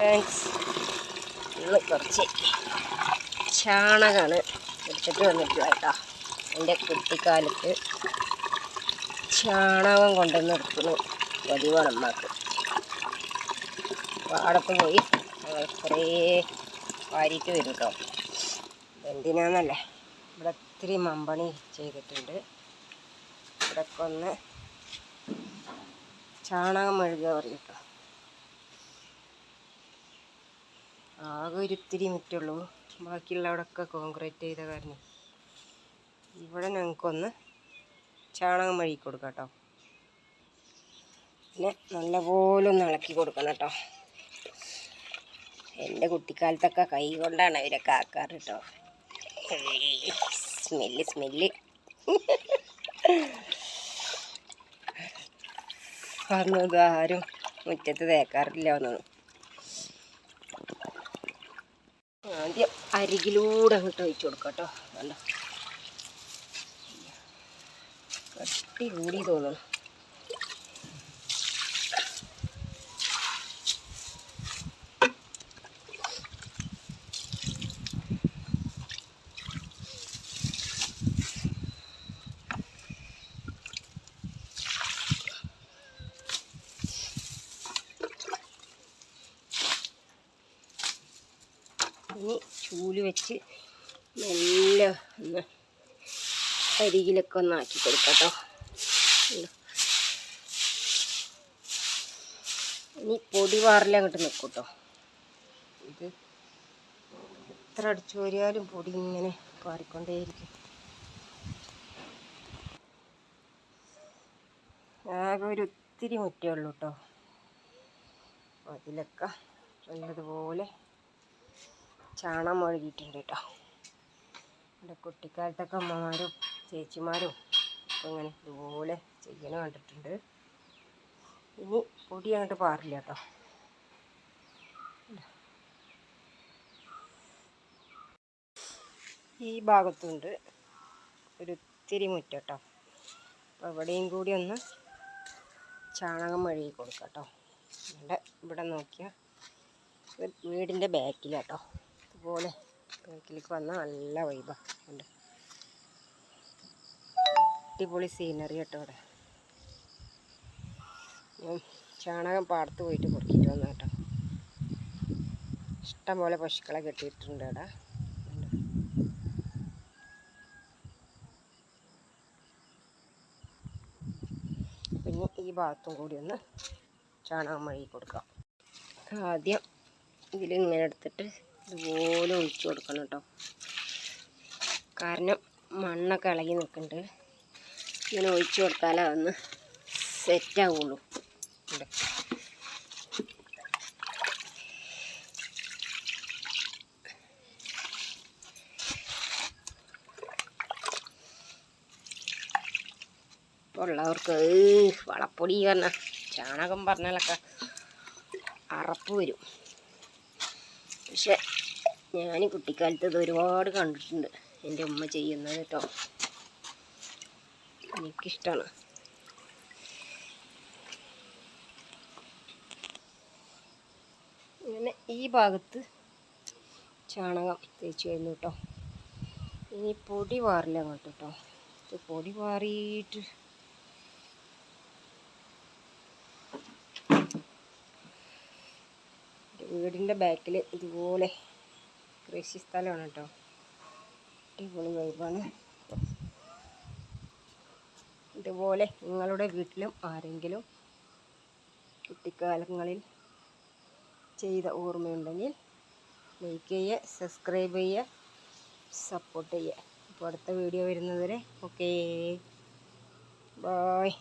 Friends ഇന്ന് കുറച്ച് ചാണകമാണ് എടുത്തിട്ട് വന്നിട്ടുള്ള കേട്ടോ. എന്റെ കുട്ടിക്കാലത്ത് ചാണകം കൊണ്ടുവന്ന് എടുക്കുന്നു പതിവാണ് അമ്മയ്ക്ക്. പാടത്ത് പോയി ഞങ്ങൾ കുറേ വാരിയിട്ട് വരും കേട്ടോ. എന്തിനാന്നല്ലേ? ഇവിടെ ഒത്തിരി മമ്പണി ചെയ്തിട്ടുണ്ട്. ഇവിടെ ഒന്ന് ചാണകം മെഴുകുക പറയും കേട്ടോ. ആകെ ഒരു ഇത്തിരി മുറ്റുള്ളൂ ബാക്കിയുള്ളവിടൊക്കെ കോൺക്രീറ്റ് ചെയ്ത കാരണം ഇവിടെ ഞങ്ങൾക്കൊന്ന് ചാണകം വഴി കൊടുക്കാം കേട്ടോ പിന്നെ നല്ലപോലെ ഒന്ന് ഇളക്കി കൊടുക്കണം കേട്ടോ എന്റെ കുട്ടിക്കാലത്തൊക്കെ കൈ കൊണ്ടാണ് അവരൊക്കെ ആക്കാറ് കേട്ടോ സ്മെല്ല് സ്മെല്ല്. ആരും മുറ്റത്ത് തേക്കാറില്ല എന്നാണ് ആദ്യം അരികിലൂടെ അങ്ങോട്ട് ഒഴിച്ചു കൊടുക്കാം കേട്ടോ. നല്ല കട്ടി കൂടി തോന്നണം. ഇനി ചൂൽ വെച്ച് നല്ല ഒന്ന് അരികിലൊക്കെ ഒന്ന് ആക്കി കൊടുക്കാം കേട്ടോ. ഇനി പൊടി വാറിൽ അങ്ങോട്ട് നിൽക്കും കേട്ടോ. ഇത് എത്ര അടിച്ചു വരിയാലും പൊടി ഇങ്ങനെ പാറിക്കൊണ്ടേയിരിക്കും ആകെ ഒരു ഒത്തിരി മുറ്റേ ഉള്ളൂ കേട്ടോ. അതിലൊക്കെ നല്ലതുപോലെ ചാണം മുഴുകിയിട്ടുണ്ട് കേട്ടോ എന്റെ കുട്ടിക്കാലത്തൊക്കെ അമ്മമാരും ചേച്ചിമാരും ഒക്കെ ഇങ്ങനെ ഇതുപോലെ ചെയ്യണ കണ്ടിട്ടുണ്ട്. ഇനി പൊടി അങ്ങോട്ട് പാറില്ല കേട്ടോ ഈ ഭാഗത്തുണ്ട് ഒരു ഇത്തിരി മുറ്റം കേട്ടോ അപ്പോൾ ഇവിടെയും കൂടി ഒന്ന് ചാണകം മെഴുകി കൊടുക്കാം കേട്ടോ ഇവിടെ ഇവിടെ നോക്കിയാൽ വീടിന്റെ ബാക്കിലാട്ടോ ഇതുപോലെ ബാക്കിലേക്ക് വന്ന നല്ല വൈബാണ് ഉണ്ട് അടിപൊളി സീനറി കേട്ടോ ഇവിടെ ഞാൻ ചാണകം പാടത്ത് പോയിട്ട് പൊറുക്കിയിട്ട് വന്നു കേട്ടോ ഇഷ്ടംപോലെ പശുക്കളെ കെട്ടിയിട്ടുണ്ട് ഉണ്ട്. പിന്നെ ഈ ഭാഗത്തും കൂടി ഒന്ന് ചാണകം മെഴുകി കൊടുക്കാം. ആദ്യം ഇതിലിങ്ങനെ എടുത്തിട്ട് ഇതുപോലെ ഒഴിച്ചു കൊടുക്കണം കേട്ടോ. കാരണം മണ്ണൊക്കെ ഇളകി നിൽക്കുന്നുണ്ട്. ഇങ്ങനെ ഒഴിച്ചു കൊടുത്താലേ അതൊന്ന് സെറ്റാവുള്ളൂ ഉള്ളവർക്ക് വളപ്പൊടി പറഞ്ഞ ചാണകം പറഞ്ഞാലൊക്കെ അറപ്പ് വരും. പക്ഷെ ഞാൻ കുട്ടിക്കാലത്ത് ഇത് ഒരുപാട് കണ്ടിട്ടുണ്ട്. എന്റെ ഉമ്മ ചെയ്യുന്നത് കേട്ടോ. എനിക്കിഷ്ടമാണ് ഇങ്ങനെ ഈ ഭാഗത്ത് ചാണകം തേച്ച് കഴിഞ്ഞു കേട്ടോ. ഇനി പൊടി വാറില്ല അങ്ങോട്ട് കേട്ടോ. ഇത് പൊടി വാറിയിട്ട് വീടിന്റെ ബാക്കിൽ ഇതുപോലെ കൃഷി സ്ഥലമാണ് കേട്ടോ. അടിപൊളി വൈബാണ്. ഇതുപോലെ നിങ്ങളുടെ വീട്ടിലും ആരെങ്കിലും കുട്ടിക്കാലങ്ങളിൽ ചെയ്ത ഓർമ്മയുണ്ടെങ്കിൽ ലൈക്ക് ചെയ്യുക സബ്സ്ക്രൈബ് ചെയ്യുക സപ്പോർട്ട് ചെയ്യുക. അപ്പോൾ അടുത്ത വീഡിയോ വരുന്നതുവരെ ഓക്കേ ബായ്